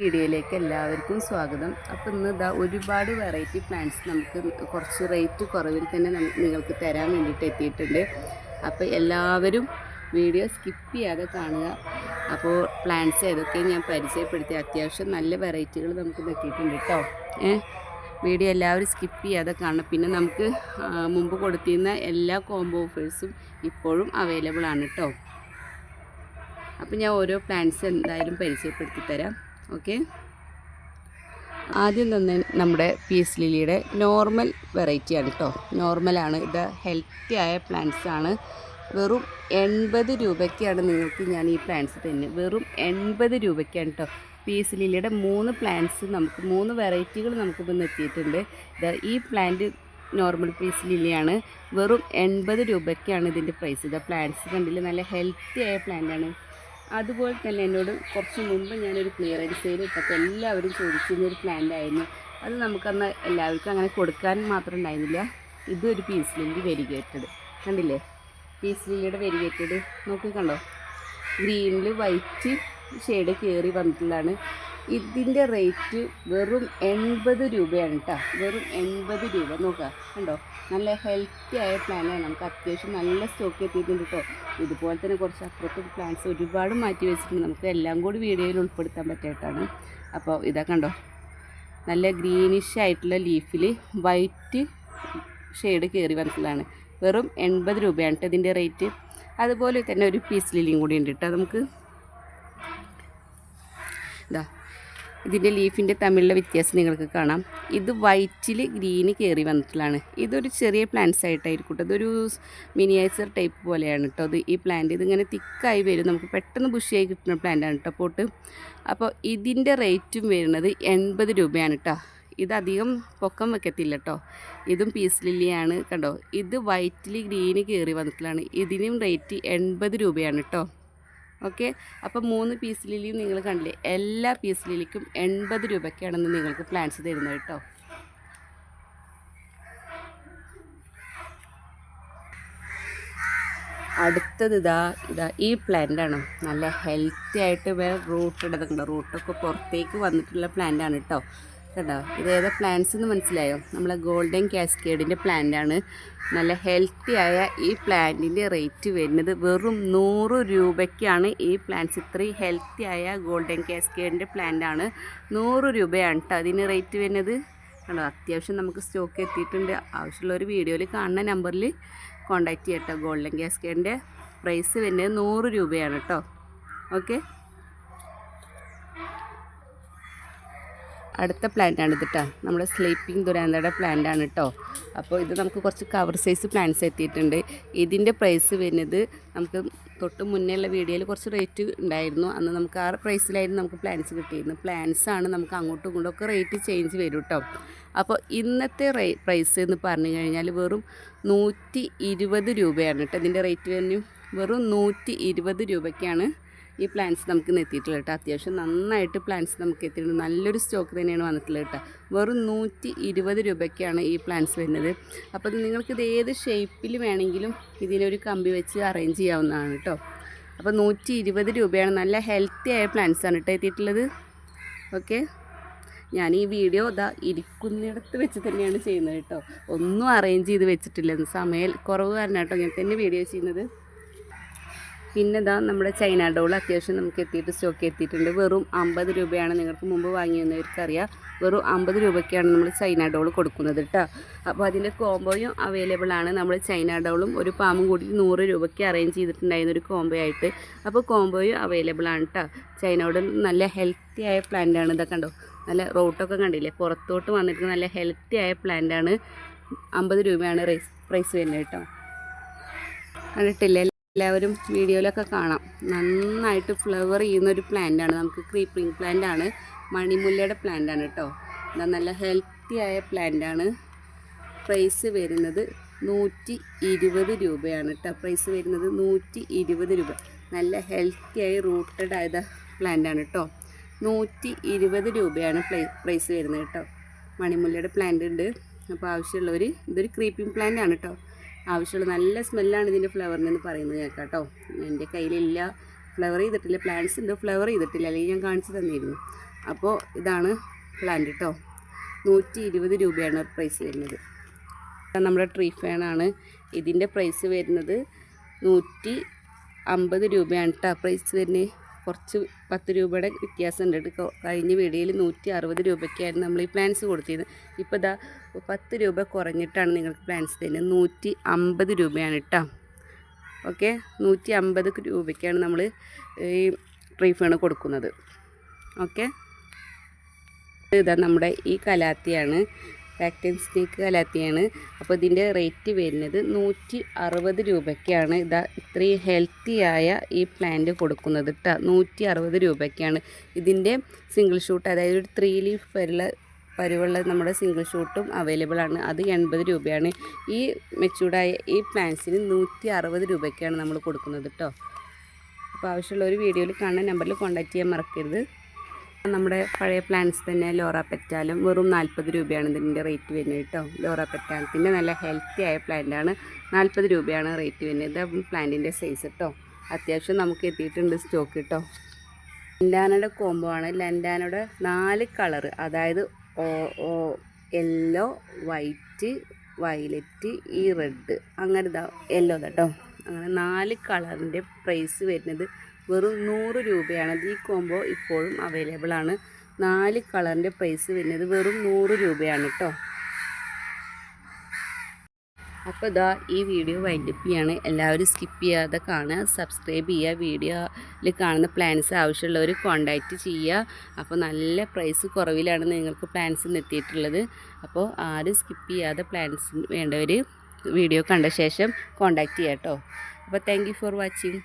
വീഡിയോയിലേക്ക് എല്ലാവർക്കും സ്വാഗതം. അപ്പോൾ ഇന്ന് ഇതാ ഒരുപാട് വെറൈറ്റി പ്ലാന്റ്സ് നമുക്ക് കുറച്ച് റേറ്റ് കുറവിൽ തന്നെ നിങ്ങൾക്ക് തരാൻ വേണ്ടിയിട്ട് എത്തിയിട്ടുണ്ട്. അപ്പോൾ എല്ലാവരും വീഡിയോ സ്കിപ്പ് ചെയ്യാതെ കാണുക. അപ്പോൾ പ്ലാന്റ്സ് ഏതൊക്കെ ഞാൻ പരിചയപ്പെടുത്തി അത്യാവശ്യം നല്ല വെറൈറ്റികൾ നമുക്ക് എത്തിയിട്ടുണ്ട് കേട്ടോ ഏ? വീഡിയോ എല്ലാവരും സ്കിപ്പ് ചെയ്യാതെ കാണണം. പിന്നെ നമുക്ക് മുമ്പ് കൊടുത്തിരുന്ന എല്ലാ കോംബോ ഓഫേഴ്സും ഇപ്പോഴും അവൈലബിൾ ആണ് കേട്ടോ അപ്പോൾ ഞാൻ ഓരോ പ്ലാന്റ്സ് എന്തായാലും പരിചയപ്പെടുത്തി തരാം. ഓക്കെ. ആദ്യം തന്നെ നമ്മുടെ പീസ് ലിലിയുടെ നോർമൽ വെറൈറ്റിയാണ് കേട്ടോ നോർമലാണ് ഇത് ഹെൽത്തി ആയ പ്ലാന്റ്സ് ആണ്. വെറും എൺപത് രൂപയ്ക്കാണ് നിങ്ങൾക്ക് ഞാൻ ഈ പ്ലാന്റ്സ് തന്നെ വെറും എൺപത് രൂപയ്ക്കാണ് കേട്ടോ പീസ് ലിലിയുടെ മൂന്ന് പ്ലാന്റ്സ് നമുക്ക് മൂന്ന് വെറൈറ്റികൾ നമുക്കിപ്പോൾ എത്തിയിട്ടുണ്ട്. ഇത് ഈ പ്ലാന്റ് നോർമൽ പീസ് ലിലിയാണ് വെറും എൺപത് രൂപയ്ക്കാണ് ഇതിന്റെ പ്രൈസ്. ഇത് പ്ലാന്റ്സ് കണ്ടില്ല? നല്ല ഹെൽത്തി ആയ പ്ലാന്റാണ്. അതുപോലെ തന്നെ എന്നോട് കുറച്ച് മുമ്പ് ഞാനൊരു ക്ലിയറൻസ് സെയിൽ ഇട്ടപ്പോൾ എല്ലാവരും ചോദിച്ചിരുന്ന ഒരു ആയിരുന്നു. അത് നമുക്കന്ന് എല്ലാവർക്കും അങ്ങനെ കൊടുക്കാൻ മാത്രം ഉണ്ടായിരുന്നില്ല. ഇതൊരു പീസ് ലില്ലി വെരിഗേറ്റഡ് കണ്ടില്ലേ? പീസ് ലില്ലിയുടെ വെരിഗേറ്റഡ് നോക്കി കണ്ടോ ഗ്രീനിൽ വൈറ്റ് ഷെയ്ഡ് കയറി വന്നിട്ടുള്ളതാണ്. ഇതിന്റെ റേറ്റ് വെറും എൺപത് രൂപയാണ് കേട്ടോ വെറും എൺപത് രൂപ. നോക്കുക കണ്ടോ? നല്ല ഹെൽത്തി ആയ പ്ലാനാണ് നമുക്ക് അത്യാവശ്യം നല്ല സ്റ്റോക്ക് എത്തിയിട്ടുണ്ട് കേട്ടോ ഇതുപോലെ തന്നെ കുറച്ച് അപ്പുറത്തും പ്ലാൻസ് ഒരുപാട് മാറ്റി വെച്ചിട്ടുണ്ട്. നമുക്ക് എല്ലാം കൂടി വീഡിയോയിൽ ഉൾപ്പെടുത്താൻ പറ്റിയിട്ടാണ്. അപ്പോൾ ഇതാ കണ്ടോ? നല്ല ഗ്രീനിഷ് ആയിട്ടുള്ള ലീഫിൽ വൈറ്റ് ഷെയ്ഡ് കയറി വന്നിട്ടുള്ളതാണ് വെറും എൺപത് രൂപയാണ് കേട്ടോ ഇതിന്റെ റേറ്റ് അതുപോലെ തന്നെ ഒരു പീസ് ലില്ലിയും കൂടി ഉണ്ട് കേട്ടോ നമുക്ക് ഇതാ ഇതിന്റെ ലീഫിന്റെ തമ്മിലുള്ള വ്യത്യാസം നിങ്ങൾക്ക് കാണാം. ഇത് വൈറ്റിൽ ഗ്രീന് കയറി വന്നിട്ടുള്ളതാണ്. ഇതൊരു ചെറിയ പ്ലാന്റ്സ് ആയിട്ടായിരിക്കും കേട്ടോ. ഇതൊരു മിനിയേച്ചർ ടൈപ്പ് പോലെയാണ് കേട്ടോ അത് ഈ പ്ലാന്റ് ഇതിങ്ങനെ തിക്കായി വരും. നമുക്ക് പെട്ടെന്ന് ബുഷിയായി കിട്ടുന്ന പ്ലാന്റാണ് കേട്ടോ പോട്ട്. അപ്പോൾ ഇതിന്റെ റേറ്റും വരുന്നത് എൺപത് രൂപയാണ് കേട്ടോ. ഇതധികം പൊക്കം വെക്കത്തില്ല കേട്ടോ. ഇതും പീസ് ലില്ലിയാണ് കണ്ടോ. ഇത് വൈറ്റിൽ ഗ്രീന് കയറി വന്നിട്ടുള്ളതാണ്. ഇതിനും റേറ്റ് എൺപത് രൂപയാണ് കേട്ടോ. ഓക്കെ? അപ്പോൾ മൂന്ന് പീസ് ലില്ലിയും നിങ്ങൾ കണ്ടില്ലേ? എല്ലാ പീസ് ലില്ലിക്കും എൺപത് രൂപയ്ക്കാണെന്ന് നിങ്ങൾക്ക് പ്ലാൻസ് തരുന്നത് കേട്ടോ. അടുത്തത് ഇതാ ഇതാ ഈ പ്ലാന്റാണ് നല്ല ഹെൽത്തി ആയിട്ട് വേറെ റൂട്ട് ഇടുന്നുണ്ട് റൂട്ടൊക്കെ പുറത്തേക്ക് വന്നിട്ടുള്ള പ്ലാന്റാണ് കേട്ടോ. കേട്ടോ. ഇത് ഏതാ പ്ലാന്റ്സ് എന്ന് മനസ്സിലായോ? നമ്മളെ ഗോൾഡൻ കാസ്കേഡിന്റെ പ്ലാന്റാണ് നല്ല ഹെൽത്തി ആയ ഈ പ്ലാന്റിന്റെ റേറ്റ് വരുന്നത് വെറും നൂറ് രൂപയ്ക്കാണ് ഈ പ്ലാന്റ്സ് ഇത്രയും ഹെൽത്തി ആയ ഗോൾഡൻ കാസ്കേഡിന്റെ പ്ലാന്റാണ് നൂറ് രൂപയാണ് കേട്ടോ അതിന് റേറ്റ് വരുന്നത്. കണ്ടോ? അത്യാവശ്യം നമുക്ക് സ്റ്റോക്ക് എത്തിയിട്ടുണ്ട്. ആവശ്യമുള്ളൊരു വീഡിയോയിൽ കാണുന്ന നമ്പറിൽ കോൺടാക്റ്റ് ചെയ്യട്ടോ ഗോൾഡൻ കാസ്കേഡിന്റെ പ്രൈസ് വരുന്നത് നൂറ് രൂപയാണ് കേട്ടോ ഓക്കെ അടുത്ത പ്ലാന്റാണ് ഇത് കേട്ടോ നമ്മുടെ സ്ലീപ്പിംഗ് ദുരാന്തയുടെ ആണ് കേട്ടോ അപ്പോൾ ഇത് നമുക്ക് കുറച്ച് കവർ സൈസ് പ്ലാന്റ്സ് എത്തിയിട്ടുണ്ട്. ഇതിന്റെ പ്രൈസ് വരുന്നത് നമുക്ക് തൊട്ട് മുന്നേ ഉള്ള വീഡിയോയിൽ കുറച്ച് റേറ്റ് ഉണ്ടായിരുന്നു. അന്ന് നമുക്ക് ആ പ്രൈസിലായിരുന്നു നമുക്ക് പ്ലാന്റ്സ് കിട്ടിയിരുന്നത്. പ്ലാന്റ്സ് ആണ് നമുക്ക് അങ്ങോട്ടും ഇങ്ങോട്ടും ഒക്കെ റേറ്റ് ചേഞ്ച് വരും കേട്ടോ അപ്പോൾ ഇന്നത്തെ റേ പ്രൈസ് എന്ന് പറഞ്ഞു കഴിഞ്ഞാൽ വെറും നൂറ്റി ഇരുപത് രൂപയാണ് കേട്ടോ ഇതിന്റെ റേറ്റ് വരുന്നു വെറും നൂറ്റി ഇരുപത് രൂപയ്ക്കാണ് ഈ പ്ലാന്റ്സ് നമുക്ക് എത്തിയിട്ടുള്ളത് കേട്ടോ. അത്യാവശ്യം നന്നായിട്ട് പ്ലാന്റ്സ് നമുക്ക് എത്തിയിട്ടുണ്ട്. നല്ലൊരു സ്റ്റോക്ക് തന്നെയാണ് വന്നിട്ടുള്ളത് കേട്ടോ. വെറും നൂറ്റി ഇരുപത് രൂപയ്ക്കാണ് ഈ പ്ലാന്റ്സ് വരുന്നത്. അപ്പോൾ നിങ്ങൾക്കിത് ഏത് ഷേപ്പിൽ വേണമെങ്കിലും ഇതിനൊരു കമ്പി വെച്ച് അറേഞ്ച് ചെയ്യാവുന്നതാണ് കേട്ടോ. അപ്പോൾ നൂറ്റി ഇരുപത് രൂപയാണ്. നല്ല ഹെൽത്തി ആയ പ്ലാന്റ്സ് ആണ് കേട്ടോ എത്തിയിട്ടുള്ളത്. ഓക്കെ ഞാൻ ഈ വീഡിയോ ഇതാ ഇരിക്കുന്നിടത്ത് വെച്ച് തന്നെയാണ് ചെയ്യുന്നത് കേട്ടോ. ഒന്നും അറേഞ്ച് ചെയ്ത് വെച്ചിട്ടില്ല. സമയം കുറവ് കാരണം കേട്ടോ ഞാൻ തന്നെ വീഡിയോ ചെയ്യുന്നത്. പിന്നെ ഇതാ നമ്മുടെ ചൈന ഡോൾ അത്യാവശ്യം നമുക്ക് എത്തിയിട്ട് സ്റ്റോക്ക് എത്തിയിട്ടുണ്ട്. വെറും അമ്പത് രൂപയാണ് നിങ്ങൾക്ക് മുമ്പ് വാങ്ങിയെന്നവർക്കറിയാം. വെറും അമ്പത് രൂപയ്ക്കാണ് നമ്മൾ ചൈന ഡോൾ കൊടുക്കുന്നത് കേട്ടോ അപ്പോൾ അതിന്റെ കോംബോയും അവൈലബിൾ ആണ്. നമ്മൾ ചൈന ഡോളും ഒരു പാമ്പും കൂടി നൂറ് രൂപയ്ക്ക് അറേഞ്ച് ചെയ്തിട്ടുണ്ടായിരുന്ന ഒരു കോംബോ ആയിട്ട്. അപ്പോൾ കോംബോയും അവൈലബിൾ ആണ് കേട്ടോ ചൈന ഡോൾ നല്ല ഹെൽത്തി ആയ പ്ലാന്റാണ് ഇതൊക്കെ കണ്ടോ? നല്ല റോട്ടൊക്കെ കണ്ടില്ലേ? പുറത്തോട്ട് വന്നിട്ട് നല്ല ഹെൽത്തി ആയ പ്ലാന്റാണ് അമ്പത് രൂപയാണ് പ്രൈസ് വരുന്നത് കേട്ടോ കണ്ടിട്ടില്ലേ? എല്ലാവരും വീഡിയോയിലൊക്കെ കാണാം. നന്നായിട്ട് ഫ്ലവർ ചെയ്യുന്ന ഒരു പ്ലാന്റാണ് നമുക്ക് ക്രീപ്പിംഗ് പ്ലാന്റ് ആണ്. മണിമുല്ലയുടെ പ്ലാന്റ് ആണ് കേട്ടോ എന്താ നല്ല ഹെൽത്തി ആയ പ്ലാന്റ് ആണ്. പ്രൈസ് വരുന്നത് നൂറ്റി ഇരുപത് രൂപയാണ് കേട്ടോ പ്രൈസ് വരുന്നത് നൂറ്റി ഇരുപത് രൂപ. നല്ല ഹെൽത്തി ആയി റൂട്ടഡ് ആയ പ്ലാന്റ് ആണ് കേട്ടോ നൂറ്റി ഇരുപത് രൂപയാണ് പ്രൈസ് വരുന്നത് കേട്ടോ മണിമുല്ലയുടെ പ്ലാന്റ് ഉണ്ട്. അപ്പോൾ ആവശ്യമുള്ളവർ ഇതൊരു ക്രീപ്പിംഗ് പ്ലാന്റ് ആണ് കേട്ടോ ആവശ്യമുള്ള നല്ല സ്മെല്ലാണ് ഇതിന്റെ ഫ്ലവറിനെന്ന് പറയുന്നത് കേട്ടോ. എന്റെ കയ്യിലില്ല. ഫ്ലവർ ചെയ്തിട്ടില്ല. പ്ലാന്റ്സ് ഉണ്ട്. ഫ്ലവർ ചെയ്തിട്ടില്ല. അല്ലെങ്കിൽ ഞാൻ കാണിച്ചു തന്നിരുന്നു. അപ്പോൾ ഇതാണ് പ്ലാന്റ് കേട്ടോ. നൂറ്റി ഇരുപത് രൂപയാണ് പ്രൈസ് വരുന്നത്. നമ്മുടെ ട്രീ ഫാനാണ് ഇതിന്റെ പ്രൈസ് വരുന്നത് നൂറ്റി അമ്പത് രൂപയാണ് കേട്ടോ പ്രൈസ് വരുന്നത്. കുറച്ച് പത്ത് രൂപയുടെ വ്യത്യാസം ഉണ്ട് കഴിഞ്ഞ വീഡിയോയിൽ നൂറ്റി അറുപത് രൂപയ്ക്കായിരുന്നു നമ്മൾ ഈ പ്ലാൻസ് കൊടുത്തിരുന്നത്. ഇപ്പോൾ ഇതാ പത്ത് രൂപ കുറഞ്ഞിട്ടാണ് നിങ്ങൾക്ക് പ്ലാൻസ് തരുന്നത്. നൂറ്റി അമ്പത് രൂപയാണ് കേട്ടോ ഓക്കെ? നൂറ്റി അമ്പത് രൂപയ്ക്കാണ് നമ്മൾ ഈ ട്രീ കൊടുക്കുന്നത്. ഓക്കെ? ഇതാ നമ്മുടെ ഈ കലാത്തിയാണ് പാക്ടൻ സ്നേക്ക് കലാത്തിയാണ് അപ്പോൾ ഇതിന്റെ റേറ്റ് വരുന്നത് നൂറ്റി അറുപത് രൂപയ്ക്കാണ്. ഇതാ ഇത്രയും ഹെൽത്തിയായ ഈ പ്ലാന്റ് കൊടുക്കുന്നത് കേട്ടോ നൂറ്റി അറുപത് രൂപയ്ക്കാണ്. ഇതിന്റെ സിംഗിൾ ഷൂട്ട് അതായത് ഒരു ത്രീ ലീഫ് വരുള്ള പരുവുള്ള നമ്മുടെ സിംഗിൾ ഷൂട്ടും അവൈലബിൾ ആണ്. അത് എൺപത് രൂപയാണ്. ഈ മെച്ചൂർഡായ ഈ പ്ലാന്റ്സിന് നൂറ്റി അറുപത് രൂപയ്ക്കാണ് നമ്മൾ കൊടുക്കുന്നത് കേട്ടോ അപ്പോൾ ആവശ്യമുള്ള ഒരു വീഡിയോയിൽ കാണുന്ന നമ്പറിൽ കോൺടാക്റ്റ് ചെയ്യാൻ മറക്കരുത്. നമ്മുടെ പഴയ പ്ലാന്റ്സ് തന്നെ ലോറ പെറ്റാലും വെറും നാൽപ്പത് രൂപയാണ് ഇതിന്റെ റേറ്റ് വരുന്നത് കേട്ടോ. ലോറ പെറ്റാലത്തിന്റെ നല്ല ഹെൽത്തി ആയ പ്ലാന്റാണ് നാൽപ്പത് രൂപയാണ് റേറ്റ് വരുന്നത്. ഇത് പ്ലാന്റിന്റെ സൈസ് കേട്ടോ അത്യാവശ്യം നമുക്ക് എത്തിയിട്ടുണ്ട് സ്റ്റോക്ക് കേട്ടോ ലൻഡാനയുടെ കോംബോ ആണ്. ലൻഡാനയുടെ നാല് കളറ് അതായത് യെല്ലോ വൈറ്റ് വയലറ്റ് ഈ റെഡ് അങ്ങനെ ഇതാ യെല്ലോ കേട്ടോ അങ്ങനെ നാല് കളറിന്റെ പ്രൈസ് വരുന്നത് വെറും നൂറ് രൂപയാണ്. ഈ കോംബോ ഇപ്പോഴും അവൈലബിൾ ആണ്. നാല് കളറിന്റെ പ്രൈസ് വരുന്നത് വെറും നൂറ് രൂപയാണ് കേട്ടോ അപ്പോൾ ഇതാ ഈ വീഡിയോ വൈൻഡപ്പ് ചെയ്യാണ്. എല്ലാവരും സ്കിപ്പ് ചെയ്യാതെ കാണുക. സബ്സ്ക്രൈബ് ചെയ്യുക. വീഡിയോയിൽ കാണുന്ന പ്ലാൻസ് ആവശ്യമുള്ളവർ കോണ്ടാക്റ്റ് ചെയ്യുക. അപ്പോൾ നല്ല പ്രൈസ് കുറവിലാണ് നിങ്ങൾക്ക് പ്ലാൻസ് എത്തിയിട്ടുള്ളത്. അപ്പോൾ ആരും സ്കിപ്പ് ചെയ്യാതെ പ്ലാൻസ് വേണ്ടവർ വീഡിയോ കണ്ട ശേഷം കോണ്ടാക്റ്റ് ചെയ്യാം കേട്ടോ അപ്പോൾ താങ്ക് ഫോർ വാച്ചിങ്